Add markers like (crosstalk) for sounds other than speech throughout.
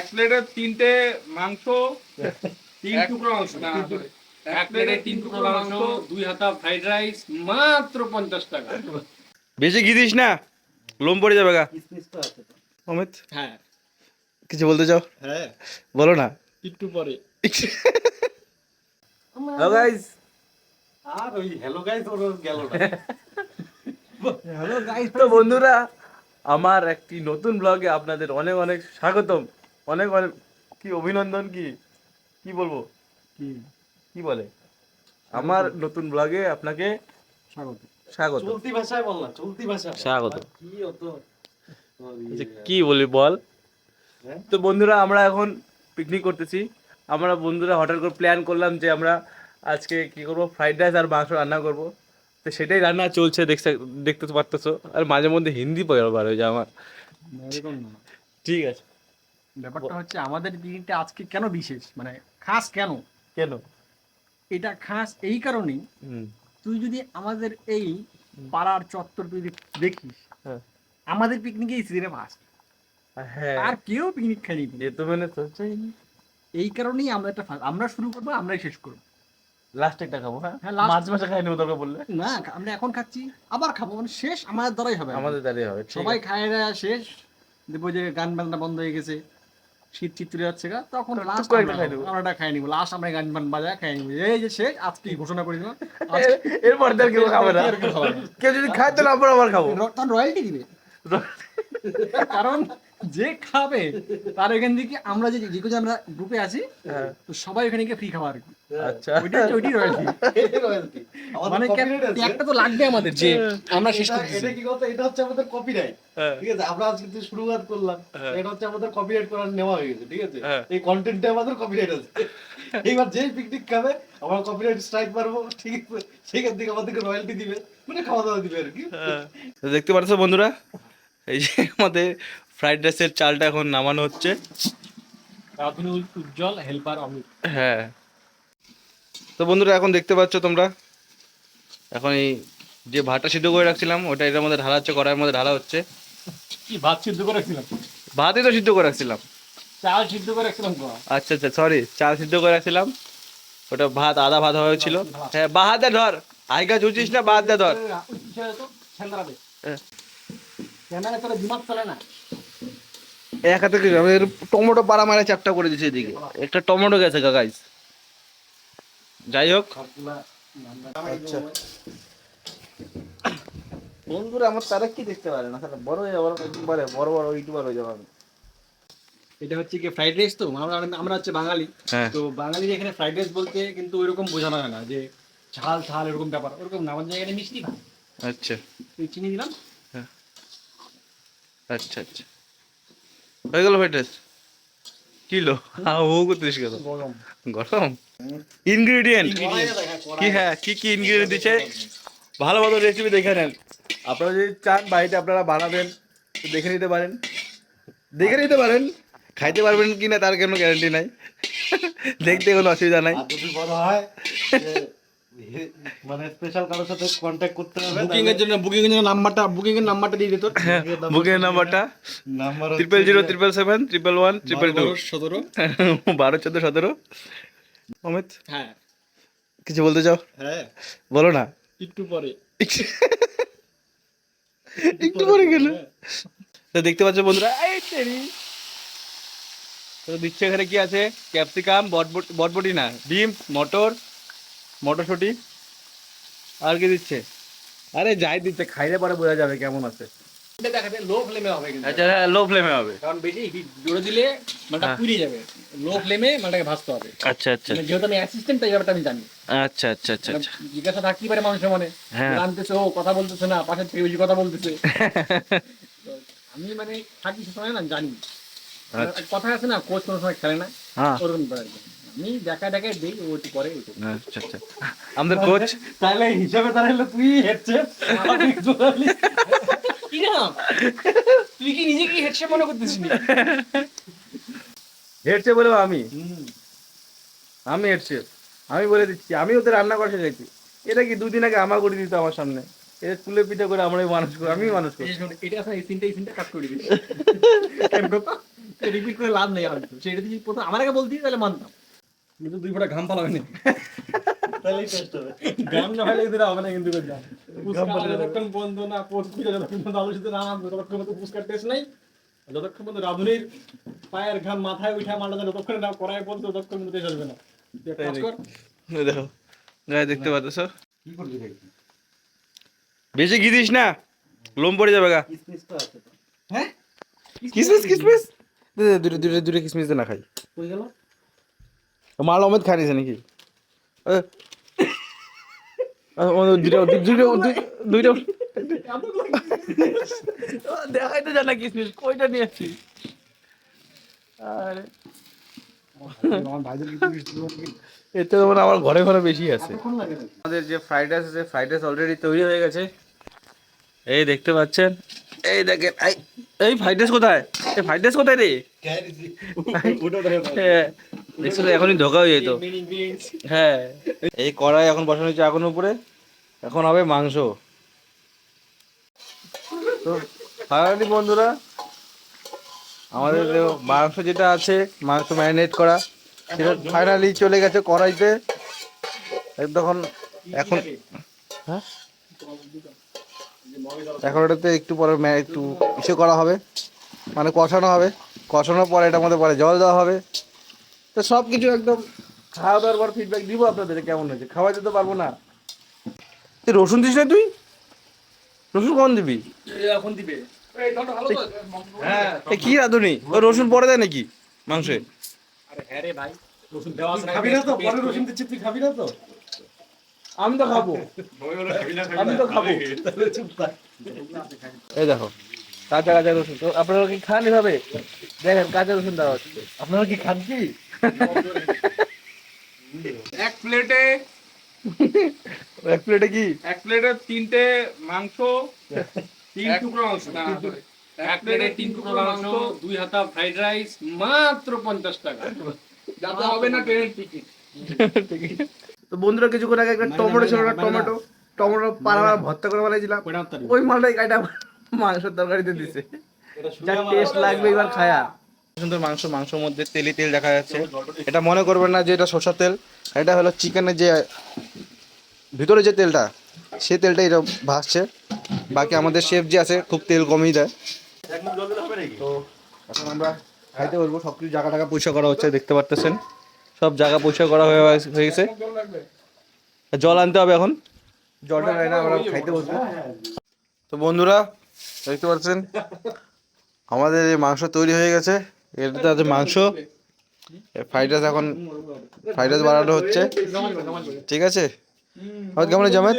এক প্লেটে তিনটে মাংস তিন টুকরো মাংস না এক প্লেটে তিন টুকরো মাংস দুই হাতা ফ্রাইড রাইস মাত্র পঞ্চাশ টাকা। বেশি ঘি দিস না লোম পড়ে যাবে গা। অমিত? হ্যাঁ। কিছু বলতে চাও? হ্যাঁ। বলো না। একটু পরে। হ্যালো গাইস আর ওই হ্যালো গাইস ওর গেল না। হ্যালো গাইস তো বন্ধুরা আমার একটি নতুন ব্লগে আপনাদের অনেক অনেক স্বাগতম। অনেক অনেক কি অভিনন্দন কি? কি বলব? কি? কি বলে? আমার নতুন ব্লগে আপনাকে স্বাগত। স্বাগত। চলতি ভাষায় বল না চলতি ভাষা স্বাগত। কি আচ্ছা, কি বলি বল? হ্যাঁ? তো বন্ধুরা আমরা এখন পিকনিক করতেছি। আমরা বন্ধুরা হঠাৎ করে প্ল্যান করলাম যে আমরা আজকে কি করব? ফ্রাইড রাইস আর মাংস রান্না করব। তো সেটাই রান্না চলছে দেখতে দেখতে পারতেছো। আর মাঝে মধ্যে হিন্দি বার হয়ে যায় আমার। ঠিক আছে। ব্যাপারটা হচ্ছে আমাদের পিকনিকটা আজকে কেন বিশেষ? মানে খাস কেন? কেন? এটা খাস এই কারণেই হুম। তুই যদি আমাদের এই পাড়ার চত্বর তুই দেখিস হ্যাঁ। আমাদের পিকনিকে এই সিজনে মাছ হ্যাঁ। আর কেউ পিকনিক এ তো মানে সোচাই এই কারণেই আমরা একটা আমরা শুরু করব আমরাই শেষ করব। লাস্ট একটা খাব হ্যাঁ? হ্যাঁ, মাঝ মাঝে খাই নেব দরকার বললে। না আমরা এখন খাচ্ছি আবার খাব। মানে শেষ আমাদের দ্বারাই হবে। আমাদের দাঁড়িয়ে হবে সবাই। খায় শেষ। দেখব যে গান বাজনা বন্ধ হয়ে গেছে। শীত চিত চলে যাচ্ছে গা তখন লাস্ট। আমরা একটা খাই নিবো লাস্ট আমরা গান বান বাজায় খাই নিবো। এই যে শেষ আজকে ঘোষণা করে দিলাম। এরপর আর কেউ খাবে না। কেউ যদি খায় তাহলে আমরা আবার খাব। তখন রয়্যালটি দিবে কারণ যে খাবে তার এখান থেকে আমরা যে যে যে আমরা গ্রুপে আছি হ্যাঁ। তো সবাই ওখানে গিয়ে ফ্রি আর কি আচ্ছা। ওইটাই ওইটাই রয়্যালটি মানে একটা তো লাগবে আমাদের যে আমরা শেষ করতেছি। এটা কি কথা এটা হচ্ছে আমাদের কপিরাইট হ্যাঁ। ঠিক আছে? আমরা আজকে যে শুরুয়াত করলাম হ্যাঁ। এটা হচ্ছে আমাদের কপিরাইট করার নেওয়া হয়ে গেছে ঠিক আছে? হ্যাঁ। এই কন্টেন্টে আমাদের কপিরাইট আছে। (laughs) এইবার যেই পিকনিক খাবে আমরা কপিরাইট স্ট্রাইক মারবো ঠিক আছে? সেখান থেকে আমাদেরকে রয়্যালটি দিবে মানে খাওয়া দাওয়া দিবে আর কি। দেখতে পাচ্ছ বন্ধুরা এই যে আমাদের ফ্রাইড রাইসের চালটা এখন নামানো হচ্ছে। উজ্জ্বল হেল্পার অমিত। হ্যাঁ। তো বন্ধুরা এখন দেখতে পাচ্ছ তোমরা এখন এই যে ভাতটা সিদ্ধ করে রাখছিলাম ওটা এটার মধ্যে ঢালা হচ্ছে কড়াইয়ের মধ্যে ঢালা হচ্ছে। কি ভাত সিদ্ধ করে রাখছিলাম? ভাতই তো সিদ্ধ করে রাখছিলাম। চাল সিদ্ধ করে রাখছিলাম আচ্ছা আচ্ছা সরি চাল সিদ্ধ করে রাখছিলাম। ওটা ভাত আধা ভাত হয়েছিল হ্যাঁ বা হাতে ধর। আইগা চুচিস না বা হাতে ধর। ক্যামেরা করে দিমাগ চলে না। এক হাতে কিছু আমাদের টমেটো পাড়া মারা চ্যাপটা করে দিচ্ছে এদিকে। একটা টমেটো গেছে গাইস যাই হোক। আচ্ছা। বন্ধুরা আমার তারা কি দেখতে পারে না? তাহলে বড় হয়ে যাবার বলে বড় বড় ইউটিউবার হয়ে যাবে এটা হচ্ছে কি ফ্রাইড রাইস তো? আমরা আমরা হচ্ছে বাঙালি। হ্যাঁ। তো বাঙালির এখানে ফ্রাইড রাইস বলতে কিন্তু ওইরকম বোঝানো হয় না যে ঝাল ঝাল এরকম ব্যাপার। ওরকম না আমাদের জায়গায় মিষ্টি আচ্ছা। চিনি দিলাম? আচ্ছা আচ্ছা। হয়ে গেল ফ্রাইড রাইস কিলো? ও করতেছিস কেন গরম। ইনগ্রেডিয়েন্ট কি হ্যাঁ কি কি ইনগ্রেডিয়েন্ট দিচ্ছে? ভালো ভালো রেসিপি দেখে নেন। আপনারা যদি চান বাড়িতে আপনারা বানাবেন দেখে নিতে পারেন। দেখে নিতে পারেন। খাইতে পারবেন কি না তার কোনো গ্যারান্টি নাই। (laughs) দেখতে কোনো অসুবিধা নাই। হয় মানে স্পেশাল কারোর সাথে কন্ট্যাক্ট করতে হবে বুকিং এর জন্য বুকিং এর জন্য নাম্বারটা বুকিং এর নাম্বারটা দিয়ে দিত বুকের নাম্বারটা number triple zero triple seven triple one triple two সতেরো। (laughs) বারো চোদ্দ সতেরো। অমিত হ্যাঁ। কিছু বলতে চাও? হ্যাঁ। বলো না। একটু পরে। (laughs) একটু পরে গেল তো দেখতে পাচ্ছ বন্ধুরা এই তেরি তো দিচ্ছে এখানে কি আছে? ক্যাপসিকাম বটবটি না ডিম মটর মটরশুঁটি। আর কি দিচ্ছে? আরে যাই দিচ্ছে খাইলে পরে বোঝা যাবে কেমন আছে। লো ফ্লেমে হবে কিন্তু। আচ্ছা হ্যাঁ লো ফ্লেমে হবে। কারণ বেশি জোরে দিলে মালটা হ্যাঁ। পুড়ে যাবে। লো ফ্লেমে মালটাকে ভাজতে হবে। আচ্ছা আচ্ছা। মানে যেহেতু আমি অ্যাসিস্ট্যান্ট তাই ব্যাপারটা আমি জানি। আচ্ছা আচ্ছা আচ্ছা আচ্ছা। জিজ্ঞাসা থাকতেই পারে মানুষের মনে। হ্যাঁ। জানতেছে ও কথা বলতেছে না পাশের থেকে বেশি কথা বলতেছে। (laughs) আমি মানে থাকি সে সময় না জানি। কথা আছে না কোচ কোনো সময় খেলে না। ওরকম। আমি দেখা দিই আচ্ছা আচ্ছা। আমাদের কোচ তাহলে হিসাবে দাঁড়াইলে তুই হেডছে কি না তুই কি নিজে কি হেডসে মনে করতেছিস বলেও আমি? আমি আমি বলে দিচ্ছি আমি ওদের রান্না করে শিখেছি এটা কি দুদিন আগে আমার করে দিত আমার সামনে? এটা তুলে পিঠে করে আমরাই মানুষ করি আমি মানুষ করি। এটা এই সিনটা এই সিনটা কাট করে দিবি। (laughs) রিপিট করে লাভ নেই আমি সেটা যদি প্রথম আমার আগে বলতি তাহলে মানতাম। কিন্তু দুই ফোঁটা ঘাম পালাবে না তাহলেই টেস্ট হবে। গান না হলে দিলে হবে না কিন্তু যতক্ষণ বন্ধ না পোস্ট করে যতক্ষণ পর্যন্ত আলোচিত না ততক্ষণ পর্যন্ত পুষ্কার টেস্ট নাই যতক্ষণ পর্যন্ত রাধুনির পায়ের ঘাম মাথায় উঠা মান্ডা যতক্ষণ না করায় পর্যন্ত ততক্ষণ পর্যন্ত টেস্ট আসবে না। তুই এক কাজ কর। এই দেখো গায়ে দেখতে পাচ্ছ? কি করবি বেশি ঘি দিস না লোম পড়ে যাবে গা। হ্যাঁ? কিসমিস কিসমিস দুটো দুটো দুটো কিসমিস না খাই। কই গেল? মাল অমেদ খাই নিছে নাকি? এ, আ, ও, দুটো দুটো দুটো- দুটো দেখাই তো জানা কিসমিস কয়টা নিয়ে আসছি? আরে। আমার এতে মানে আমার ঘরে ঘরে বেশি আছে। আমাদের যে ফ্রাইড রাইস আছে ফ্রাইড রাইস অলরেডি তৈরি হয়ে গেছে। এই দেখতে পাচ্ছেন? এই দেখেন এই ফ্রাইড রাইস কোথায়? এই ফ্রাইড রাইস কোথায় রে? দেখছ তো এখনই ধোকা হয়ে যেত। হ্যাঁ। এই কড়াই এখন বসানো হয়েছে আগুন উপরে এখন হবে মাংস। তো ফাইনালি বন্ধুরা আমাদের মাংস যেটা আছে মাংস ম্যারিনেট করা সেটা ফাইনালি চলে গেছে কড়াইতে। তখন এখন হ্যাঁ? এখন এটাতে একটু পরে একটু ইসে করা হবে। মানে কষানো হবে। কষানোর পরে এটার মধ্যে পরে জল দেওয়া হবে। তো সব কিছু একদম খাওয়া দাওয়ার পর ফিডব্যাক দিব আপনাদের কেমন হয়েছে? খাওয়া যেতে পারব না। তুই রসুন দিস না তুই? রসুন কখন দিবি? এখন দিবে। এই ধরো ভালো তো হ্যাঁ এ কি রাঁধুনি? ও রসুন পরে দেয় নাকি মাংসে? আরে হ্যাঁ রে ভাই রসুন দেওয়া আছে খাবি না তো পরে রসুন দিচ্ছি তুই খাবি না তো? আমি তো খাব। আমি তো খাব। এই দেখো। কাঁচা কাঁচা রসুন। তো আপনারা কি খান এভাবে? দেখেন কাঁচা রসুন দেওয়া হচ্ছে আপনারা কি খান কি? এক প্লেটে এক প্লেটে কি? এক প্লেটে তিনটে মাংস তিন টুকরো মাংস। না, এক প্লেটে তিন টুকরো মাংস দুই হাতা ফ্রাইড রাইস মাত্র পঞ্চাশ টাকা। যাতে হবে না ট্রেনের টিকিট। তো বন্ধুরা কিছুক্ষণ আগে একটা টমেটো ছিল না টমেটো। টমেটো পাড়া ভর্তা করে বানাইছিলাম ওই মালটাই কাটা। মাংসের তরকারিতে দিছে। যা টেস্ট লাগবে এবার খায়া। সুন্দর মাংস মাংসের মধ্যে তেলি তেল দেখা যাচ্ছে। এটা মনে করবেন না যে এটা সরষের তেল। এটা হলো চিকেনের যে ভিতরে যে তেলটা সেই তেলটা এটা ভাসছে বাকি আমাদের শেফ যে আছে খুব তেল কমই দেয়। তো এখন আমরা খাইতে বলব সব কিছু জায়গা টাকা পয়সা করা হচ্ছে দেখতে পারতেছেন। সব জায়গা পয়সা করা হয়ে হয়ে গেছে। জল আনতে হবে এখন। জলটা নাই না আমরা খাইতে বসবো। তো বন্ধুরা দেখতে পাচ্ছেন? আমাদের এই মাংস তৈরি হয়ে গেছে। এটাতে আছে মাংস। ফ্রাইড রাইস এখন ফ্রাইড রাইস বানানো হচ্ছে। ঠিক আছে? আর কেমন জামাত?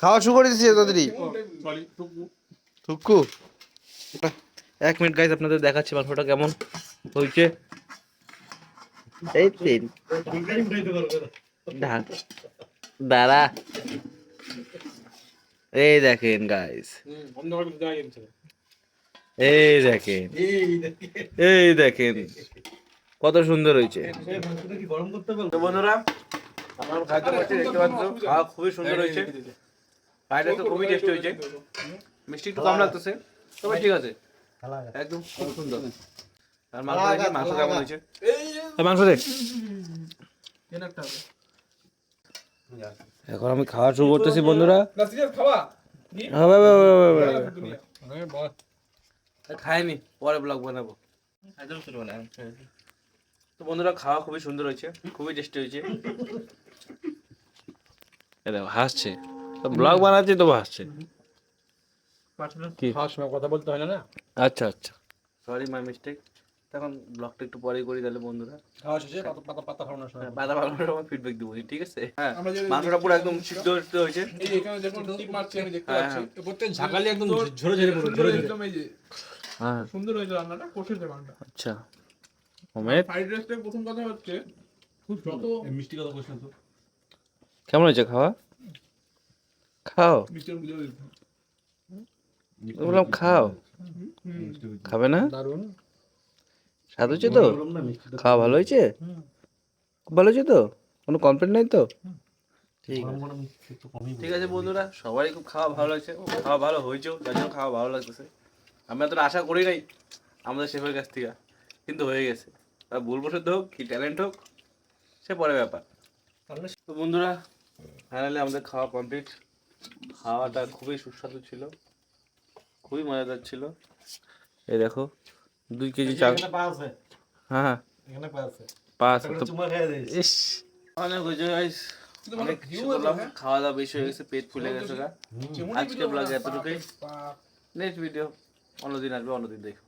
খাওয়া শুরু করে দিচ্ছি তাড়াতাড়ি থুকু। এক মিনিট গাইজ আপনাদের দেখাচ্ছি মাংসটা কেমন হয়েছে। এই তিন। দাঁড়া। এই দেখেন গাইস এই দেখেন। এই দেখেন। কত সুন্দর হয়েছে। কি গরম করতে পারব তো বন্ধুরা আমরা খাইতে পাচ্ছি দেখতে পাচ্ছ খাওয়া খুবই সুন্দর হয়েছে। ফ্রাইড তো খুবই টেস্টি হয়েছে। মিষ্টি একটু কম লাগতেছে। তবে ঠিক আছে। একদম খুব সুন্দর। আর মাংস মাংস কেমন হয়েছে? মাংস দেখ এখন আমি খাওয়া শুরু করতেছি বন্ধুরা। হবে। খাইনি পরে ব্লগ বানাবো। তো বন্ধুরা খাওয়া খুবই সুন্দর হয়েছে খুবই টেস্টি হয়েছে। হাসছে। ব্লগ বানাচ্ছি তো হাসছে। খাওয়ার সময় কথা বলতে হয় না না? আচ্ছা আচ্ছা। সরি মাই মিস্টেক তখন ব্লগটা একটু পরে করি তাহলে বন্ধুরা। খাওয়া শেষে পাতা পাতা পাতা সময় সময় ফিডব্যাক দিব ঠিক আছে? হ্যাঁ। মাংসটা পুরো একদম সিদ্ধ সিদ্ধ হয়েছে। এই এখানে যখন টিপ মারছি আমি দেখতে হ্যাঁ, পাচ্ছি। হ্যাঁ। প্রত্যেক ঝাঁকালি একদম ঝরে ঝরে পড়ে, ঝরে ঝরে। একদম এই যে। হ্যাঁ। সুন্দর হয়েছে রান্নাটা কষেছে মাংসটা। আচ্ছা। ফ্রাইড রাইসটা প্রথম কথা হচ্ছে খুব যত মিষ্টি কথা বলছিলাম তো। কেমন হয়েছে খাওয়া? খাও। মিষ্টি বললাম খাও। খাবে না? দারুণ। স্বাদ হয়েছে তো? গরম না মিষ্টি খাওয়া ভালো হয়েছে? খুব ভালো হয়েছে তো? কোনো কমপ্লেন নাই তো? ঠিক আছে। গরম মিষ্টি একটু কমই ঠিক আছে বন্ধুরা সবারই খুব খাওয়া ভালো লাগছে। খাওয়া ভালো হয়েছেও যার জন্য খাওয়া ভালো লাগতেছে। আমি এতটা আশা করি নাই আমাদের শেফের কাছ থেকে। কিন্তু হয়ে গেছে। তা ভুলবশত হোক কি ট্যালেন্ট হোক সে পরে ব্যাপার। তো বন্ধুরা ফাইনালি আমাদের খাওয়া কমপ্লিট খাওয়াটা খুবই সুস্বাদু ছিল। খুবই মজাদার ছিল। এই দেখো দুই কেজি চাল। এখানে পা আছে। হ্যাঁ হ্যাঁ। এখানে পা আছে। পাঁচ একটা চুমা খেয়ে দিস ইস। অনেক হয়েছে guys। অনেক কিছু করলাম। খাওয়া দাওয়া বেশি হয়ে গেছে পেট ফুলে গেছে গা। আজকে ব্লগ এতটুকুই। নেক্সট ভিডিও অন্যদিন আসবে অন্যদিন দেখো